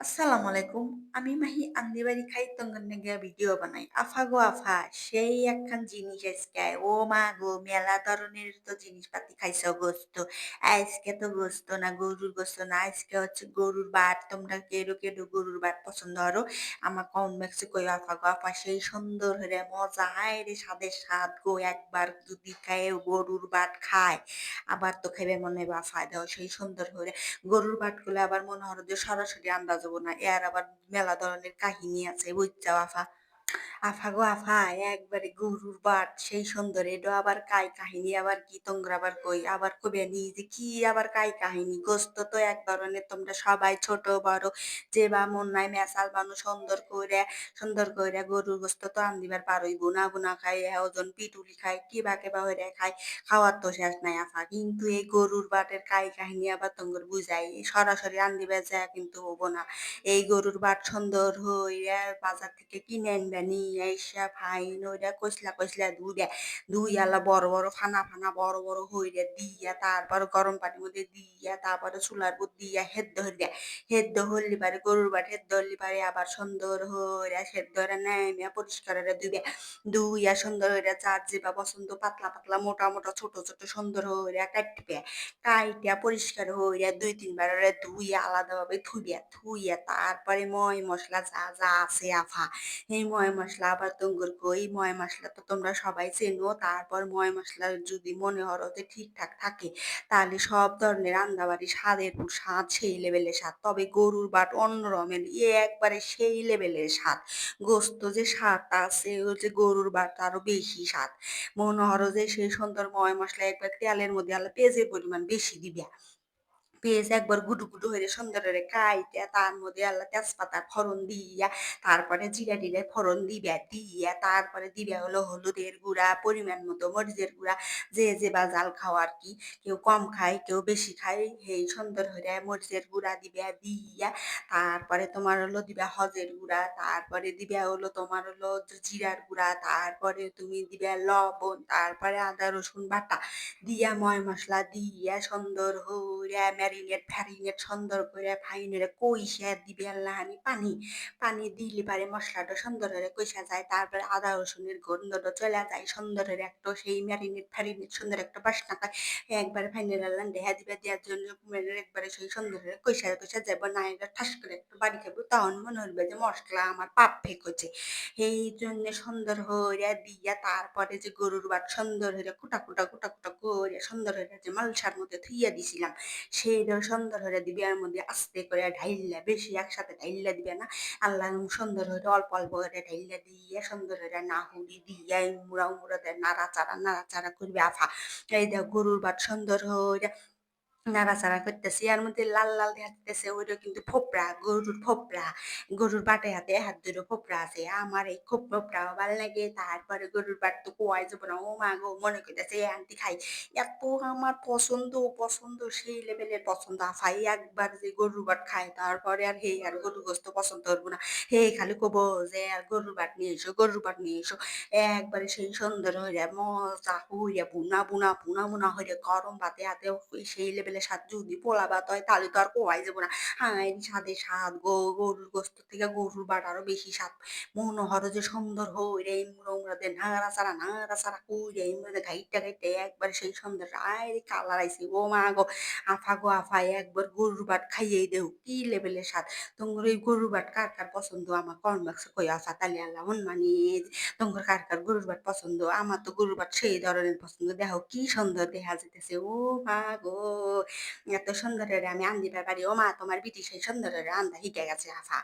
আসসালামু আলাইকুম। আমি মাহি আন্দিবাড়ি খাই তঙ্গন ভিডিও বানাই। আফা গো আফা, সেই একখান জিনিস আজকে। ও মা গো, মেলা ধরনের তো জিনিসপাতি খাইছো গোস্ত। আজকে তো গোস্ত না, গরুর গোস্ত না। আজকে হচ্ছে গরুর বাট তোমরা কেডো কেডো গরুর বাট পছন্দ করো। আমার কম মেক্সি কই আফা গো আফা, সেই সুন্দর হরে মজা। হায় রে স্বাদের স্বাদ গো, একবার যদি খায় গরুর বাট খায়। আবার তো খাইবে মনে আফা দাও, সেই সুন্দর হরে গরুর বাটগুলো আবার মনে হলো যে সরাসরি আন্দাজ হব না। এর আবার মেলা ধরনের কাহিনী আছে বুঝছাও আফা। আফা গো আফা, একবারে গরুর বাট, সেই সুন্দর এটা আবার কাই কাহিনী, আবার কি তোমরা আবার কই, আবার কবে নি যে কি আবার কাই কাহিনী? গোস্ত তো এক ধরনের, তোমরা সবাই ছোট, বড়, যে বা মন নাই মেসাল বানু সুন্দর করে সুন্দর করে গরুর গোস্ত তো আন দিবার পারই, বুনা বুনা খাই ওজন পিটুলি খাই কি বা কেবা হইরে খাই খাওয়ার তো শেষ নাই আফা। কিন্তু এই গরুর বাটের কাই কাহিনী আবার তোমরা বুঝাই সরাসরি আন দিবে যায় কিন্তু হব না। এই গরুর বাট সুন্দর হইয়া বাজার থেকে কিনে আনবা নিয়ে আইসা ফাইন ওইটা কইসলা কইসলা ধুইয়া ধুইয়ালা বড় বড় ফানা ফানা বড় বড় হইয়া দিয়া তারপর গরম পানির মধ্যে দিয়া, তারপরে চুলার উপর দিয়া হেদ্দ হইয়া হেদ্দ হল্লি পারে গরুর বাট হেদ্দ হল্লি পারে আবার সুন্দর হইয়া সেদ্ধ হইয়া পরিষ্কার হইয়া ধুইয়া ধুইয়া সুন্দর হইয়া চার যেবা পছন্দ পাতলা পাতলা মোটা মোটা ছোট ছোট সুন্দর হইয়া কাটবে কাইটা পরিষ্কার হইয়া দুই তিনবার ওরে ধুইয়া আলাদাভাবে থুইয়া থুইয়া তারপরে ময় মশলা যা যা আছে আফা, এই ময় মশলা আবার তুঙ্গুর কই ময় মশলা তো তোমরা সবাই চেনো। তারপর ময় মশলা যদি মনে হরো যে ঠিকঠাক থাকে, তাহলে সব ধরনের রান্নাবাড়ি স্বাদের স্বাদ সেই লেভেলের স্বাদ। তবে গরুর বাট অন্য রকমের, এ একবারে সেই লেভেলের স্বাদ। গোস্ত যে স্বাদটা আছে ও যে গরুর বাট আরও বেশি স্বাদ। মনে হরো যে সেই সুন্দর ময় মশলা একবার তেলের মধ্যে আলো পেঁয়াজের পরিমাণ বেশি দিবা। পেঁয়াজ একবার গুডু গুডু হয়ে সুন্দর করে কাইটা, তার মধ্যে আল্লাহ তেজপাতা ফোড়ন দিয়া, তারপরে জিরা টিরা ফোড়ন দিবে, দিয়া, তারপরে দিবা হলো হলুদের গুঁড়া, পরিমাণ মতো মরিচের গুঁড়া, যে যে বা জাল খাও আর কি। কেউ কম খায়, কেউ বেশি খায় সেই সুন্দর হয়ে মরিচের গুঁড়া দিবে, দিয়া, তারপরে তোমার হলো দিবা হজের গুঁড়া, তারপরে দিবা হলো তোমার হলো জিরার গুঁড়া, তারপরে তুমি দিবা লবণ, তারপরে আদা, রসুন বাটা, দিয়া ময় মশলা দিয়া সুন্দর হইয়া ম্যারিনেট ফ্যারিনেট সুন্দর করে ফাইনে কইসা দিবে আল্লাহানি পানি। পানি দিলে পারে মশলাটা সুন্দর করে কইসা যায়, তারপরে আদা, রসুনের গন্ধটা চলে যায় সুন্দর করে একটা সেই ম্যারিনেট ফ্যারিনেট সুন্দর একটা বাসনা পায়। একবারে ফাইনাল আল্লাহ দেহা দিবে দেওয়ার জন্য একবারে সেই সুন্দর করে কইসা কইসা যাব না এটা ঠাস করে একটু বাড়ি খাব তখন মনে হইবে যে মশলা আমার পাপ ফেক হচ্ছে এই জন্য সুন্দর হইয়া দিয়া তারপরে যে গরুর বাট সুন্দর হইয়া কুটা কুটা কুটা কুটা করে সুন্দর হইয়া যে মালসার মধ্যে থুইয়া দিছিলাম সেইটা সুন্দর হয়ে দিবি আর মধ্যে আস্তে করে ঢাইল্লা, বেশি একসাথে ঢাইল্লা দিবে না। আল্লাহ সুন্দর হয়ে অল্প অল্প করে ঢাইল্লা দিয়ে সুন্দর হয়ে না হুড়ি দিয়ে মুড়া মুড়া দেয় নাড়াচাড়া নাড়াচাড়া করবি, আফা। এই দেখ গরুর বাট সুন্দর হইয়া নাড়াচাড়া করতেছি। এর মধ্যে লাল লাল দেখতেছে ওইটা কিন্তু ফোপড়া, গরুর ফোপড়া, গরুর বাটে হাতে হাত দুটো ফোপড়া আছে। আমার এই খুব ফোপড়াও ভালো লাগে, তারপরে গরুর বাট তো কোয়াই যাব না। ও মা গো, মনে করতেছে আন্টি খাই। এত আমার পছন্দ পছন্দ, সেই লেভেলের পছন্দ। আফাই একবার যে গরুর বাট খায়, তারপরে আর হে আর গরুর গোস্ত পছন্দ করব না। হে, খালি কবো যে, আর গরুর বাট নিয়ে এসো, গরুর বাট নিয়ে এসো। একবারে সেই সুন্দর হইয়া, মজা হইয়া, বুনা বুনা বুনা বুনা হইয়া গরম ভাতে হাতে সেই লেভেলের স্বাদ যদি পোলা ভাত হয়, তাহলে তো আর কোয়াই যাব না। হাই স্বাদে স্বাদ গরুর গোস্ত থেকে গরুর বাট আরও বেশি স্বাদ। মনোহর যে সুন্দর হই রে উমরা দে, নাড়া চাড়া নাড়া চাড়া কইরে ইমরা দে, ঘাইটা ঘাইটা একবার সেই সুন্দর। আয় কালার আইছে ও মা গো। আফা গো আফা, একবার গরুর বাট খাইয়েই দেও, কি লেভেলের স্বাদ। তোমার এই গরুর বাট কার কার পছন্দ? আমার কনবাক্সে কই আফা তালি আল্লাহ মানে তোমার কার কার গরুর বাট পছন্দ? আমার তো গরুর বাট সেই ধরনের পছন্দ। দেখো কি সুন্দর দেখা যেতেছে ও মা গো। এত সুন্দরের আমি আন্দিবার পারি ও মা তোমার বিটি সেই সুন্দরের আন্দা হিকে গেছে, আফা।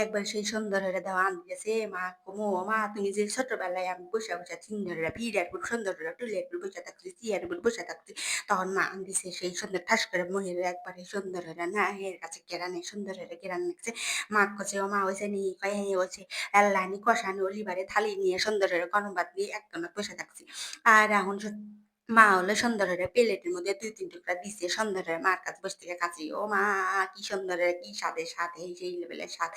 একবার সেই সুন্দরের দেওয়া আন্দি গেছে, মা কমো ও মা তুমি যে ছোটবেলায় আমি বসে বসে চিন্দরেরা ভিড়ের উপর সুন্দরেরা টুলের উপর বসে থাকছি চেয়ার উপর বসে থাকছি, তখন মা আন্দিছে সেই সুন্দর ঠাস করে মহিলা একবারে সুন্দরেরা না এর কাছে কেরানে, সুন্দরেরা কেরান নিচ্ছে মা কছে, ও মা হয়েছে নি, কয়ে হয়েছে আল্লাহ নি কষানি ওলিবারে থালি নিয়ে সুন্দরের গণবাদ দিয়ে একদম বসে থাকছি। আর এখন মা হলো সুন্দরের প্লেটের মধ্যে দুই, তিন টুকরা দিছে। সুন্দরের মার কাছে বসে থেকে কাছে ও মা, কি সুন্দরের কি সাথে এই সেই লেভেলের স্বাদ।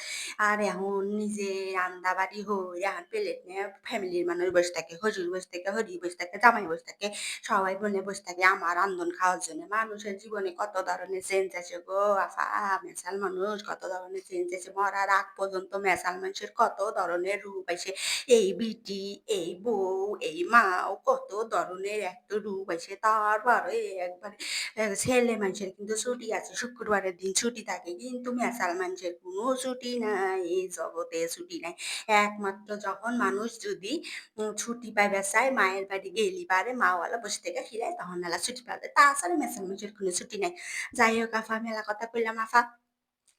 আর এখন নিজে রান্দা বাড়ি হই এখন প্লেট নিয়ে ফ্যামিলির মানুষ বসে থাকে, হজুর বসে থাকে হরি বসে থাকে, জামাই বসে থাকে, সবাই বোনে বসে থাকে। আমার রান্ধন খাওয়ার জন্য মানুষের জীবনে কত ধরনের চেঞ্জ আছে গো আফা মেশাল মানুষ কত ধরনের চেঞ্জ আছে মরার আগ পর্যন্ত মেসাল মানুষের কত ধরনের রূপ আছে এই বিটি, এই বউ, এই মাও কত ধরনের একটা আছে তারপরে একবারে ছেলে মানুষের কিন্তু ছুটি আছে, শুক্রবারের দিন ছুটি থাকে, কিন্তু মেসাল মানুষের কোনো ছুটি নাই, এই জগতে ছুটি নাই। একমাত্র যখন মানুষ যদি ছুটি পাইবে, চায় মায়ের বাড়ি গেলি পারে, মাওয়ালা বসে থেকে ফিরায়, তখন মেলা ছুটি পাবে। তাছাড়া মেসাল মানুষের কোনো ছুটি নাই। যাই হোক, আফা, মেলা কথা কইলাম, আফা।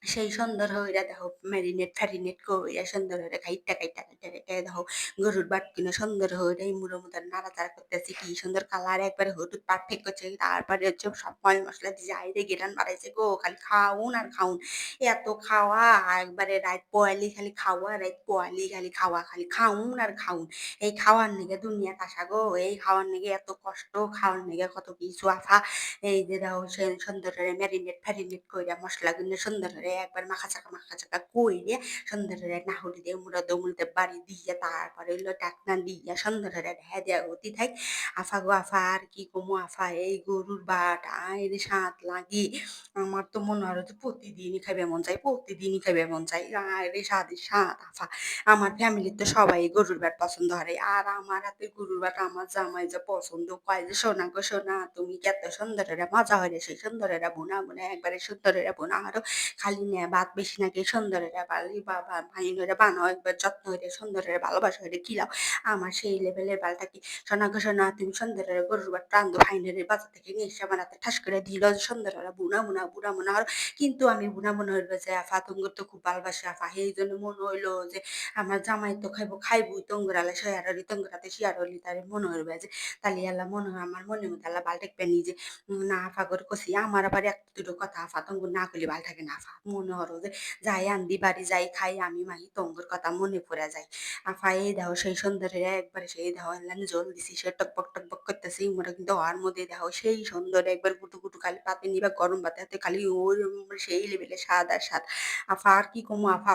সেই সুন্দর হইরা দেখো ম্যারিনেট ফ্যারিনেট কইরা সুন্দর হইরা খাইটা খাইটা খাইটা খাইটা দেখো, গরুর বাট কিনা সুন্দর হইরা এই মুড়ো মতো নাড়াচাড়া করতেছে, কি সুন্দর কালার একবারে হলুদ পারফেক্ট করছে, তারপরে হচ্ছে সব ময় মশলা দিয়ে যাইরে গেরান বাড়াইছে গো, খালি খাউন আর খাউন এত খাওয়া, একবারে রাত পোয়ালি খালি খাওয়া রাত পোয়ালি খালি খাওয়া, খালি খাউন আর খাউন এই খাওয়ার নিগে দুনিয়া কাশা গো, এই খাওয়ার নিগে এত কষ্ট, খাওয়ার নিগে কত কিছু আফা এই যে দেখো সুন্দর করে ম্যারিনেট ফ্যারিনেট কইরা মশলা গুলো সুন্দর করে একবার মাখা চাকা মাখা চাকা কইরে সুন্দর করে নাহুরি দিয়ে মুড়া দমুলতে বাড়ি দিয়ে তারপরে হইল টাকনা দিয়া সুন্দর করে ঢেয়া দেয়া হতি থাই আফা গো আফা, আর কি কমু আফা, এই গরুর বাট আইরে সাত লাগি। আমার তো মনে হয় যে প্রতিদিনই খাইবে মন চাই প্রতিদিনই খাইবে মন চাই আইরে স্বাদের স্বাদ আফা। আমার ফ্যামিলির তো সবাই গরুর বাট পছন্দ করে। আর আমার হাতে গরুর বাট আমার জামাই যে পছন্দ কয় যে, সোনা গো সোনা, তুমি কি এত সুন্দরেরা মজা হয় সেই সুন্দরেরা বোনা বোনা, একবারে সুন্দর সুন্দরেরা বোনা আরও। খালি নে ভাত বেশি নাকি সুন্দরেরা বালি বাবা ভাইনেরা বানাও, একবার যত্ন হইরে সুন্দরের ভালোবাসা হইরে খিলাও আমার সেই লেভেলের বালটা কি? সোনা সোনা, তুমি সুন্দরের গরুর বাট রান্ধো ভাইনের বাজার থেকে নিয়ে এসে আমার ঠাস করে দিল সুন্দরেরা বুনা বুনা বুনা বুনা আর কিন্তু আমি বুনা মনে হইল যে, আফা তুঙ্গর তো খুব ভালোবাসে, আফা। সেই জন্য মনে হইল যে, আমার জামাই তো খাইবো খাইবো তঙ্গরালে শেয়ারি তঙ্গরাতে শেয়ার হলি, তার মনে হইবে যে, তাহলে আল্লাহ মনে হয় আমার মনে মতো আল্লাহ বাল টেকবে নিজে। না, আফা করে কষি, আমার আবার একটা দুটো কথা, আফা, তঙ্গুর না করলে ভালো থাকে না, আফা। মনে হলো যে, যাই আন্দি বাড়ি যাই, খাই, আমি, মাহি, তঙ্গুর কথা মনে পড়ে যায়। আফা এই দাও সেই সুন্দরের একবার সেই দাও আল্লাহ জল দিছি, সে টকবক টকবক করতেছে, ইমরা কিন্তু হওয়ার মধ্যে দাও সেই সুন্দর একবার গুটু গুটু খালি পাতে নিবা, গরম পাতে হাতে খালি ওর সেই লেভেলে স্বাদ আর স্বাদ। আফা আর কি কমো, আফা?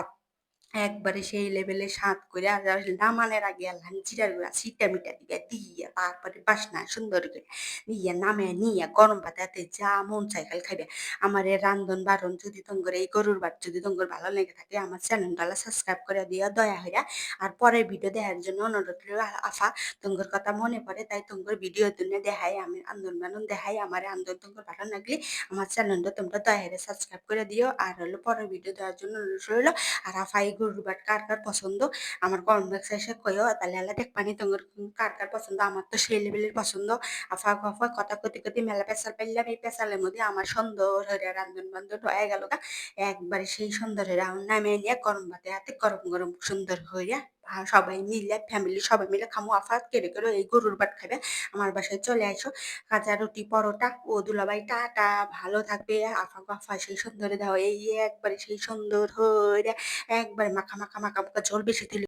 একবারে সেই লেভেলে স্বাদ করে আর নামানোর আগে আল্লাহ জিরার গুঁড়া ছিটা মিটা দিবে, দিয়ে তারপরে বাসনা সুন্দর করে দিয়ে নামে নিয়ে গরম ভাতে যা মন চাই খালি খাইবে। আমার রান্ধন বারণ যদি তোমরা এই গরুর বাট যদি তোমরা ভালো লেগে থাকে, আমার চ্যানেলটা সাবস্ক্রাইব করে দিও, দয়া হইয়া। আর পরের ভিডিও দেখার জন্য অনুরোধ রইল, আফা তোমার কথা মনে পড়ে তাই তোমার ভিডিও দুনে দেখাই, আমি আন্দোলন বান্দন দেখাই, আমার আন্দোলন তোমার ভালো লাগলে আমার চ্যানেলটা তোমরা দয়া সাবস্ক্রাইব করে দিও। আর হলো পরের ভিডিও দেওয়ার জন্য অনুরোধ রইল, আর আফা গরুর বাট কার কার পছন্দ? আমার কমেন্ট বক্সে এসে কয়েও তাহলে আল্লাহ দেখবানি তোমার কার কার পছন্দ? আমার তো সেই লেভেলের পছন্দ। আফা আফা কথা কতি কতি মেলা পেশাল পাইলাম। এই পেশালের মধ্যে আমার সুন্দর হয়ে রান্ধন বান্ধন হয়ে গেল গা। একবারে সেই সুন্দর হয়ে নামে নিয়ে গরম ভাতে হাতে গরম গরম সুন্দর হইয়া সবাই মিলে ফ্যামিলি সবাই মিলে খামু, আফাত, কেড়ে কেড়ে এই গরুর বাট খাবে। আমার বাসায় চলে আসো। কাঁচা রুটি, পরোটা, ও দুলাভাই টাটা, ভালো থাকবে। আফা আফা সেই সুন্দর, দাও এই একবারে সেই সুন্দর হয়ে, একবারে মাখা মাখা মাখা মাখা ঝোল বেশি দিলে